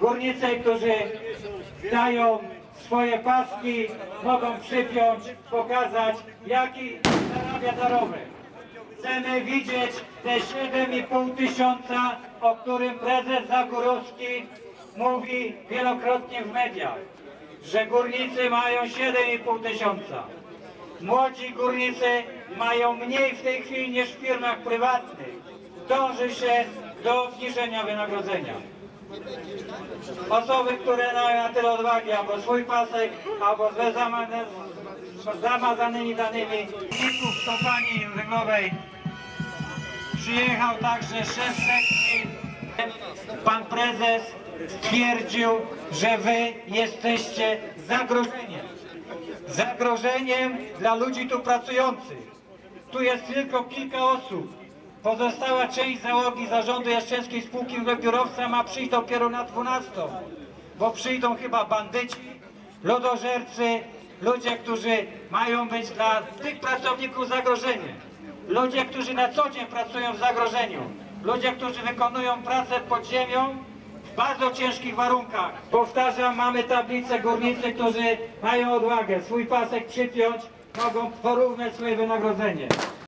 Górnicy, którzy dają swoje paski, mogą przypiąć, pokazać, jaki zarabia zarobek. Chcemy widzieć te 7,5 tysiąca, o którym prezes Zagórowski mówi wielokrotnie w mediach, że górnicy mają 7,5 tysiąca. Młodzi górnicy mają mniej w tej chwili niż w firmach prywatnych. Dąży się do obniżenia wynagrodzenia. Osoby, które mają na tyle odwagi, albo swój pasek, albo z zamazanymi danymi zników w kopalni węglowej przyjechał także szef sekcji. Pan prezes stwierdził, że wy jesteście zagrożeniem. Zagrożeniem dla ludzi tu pracujących. Tu jest tylko kilka osób. Pozostała część załogi zarządu Jastrzębskiej Spółki Węglowca ma przyjść dopiero na 12, bo przyjdą chyba bandyci, lodożercy, ludzie, którzy mają być dla tych pracowników zagrożeniem. Ludzie, którzy na co dzień pracują w zagrożeniu. Ludzie, którzy wykonują pracę pod ziemią w bardzo ciężkich warunkach. Powtarzam, mamy tablicę górnicy, którzy mają odwagę swój pasek przypiąć, mogą porównać swoje wynagrodzenie.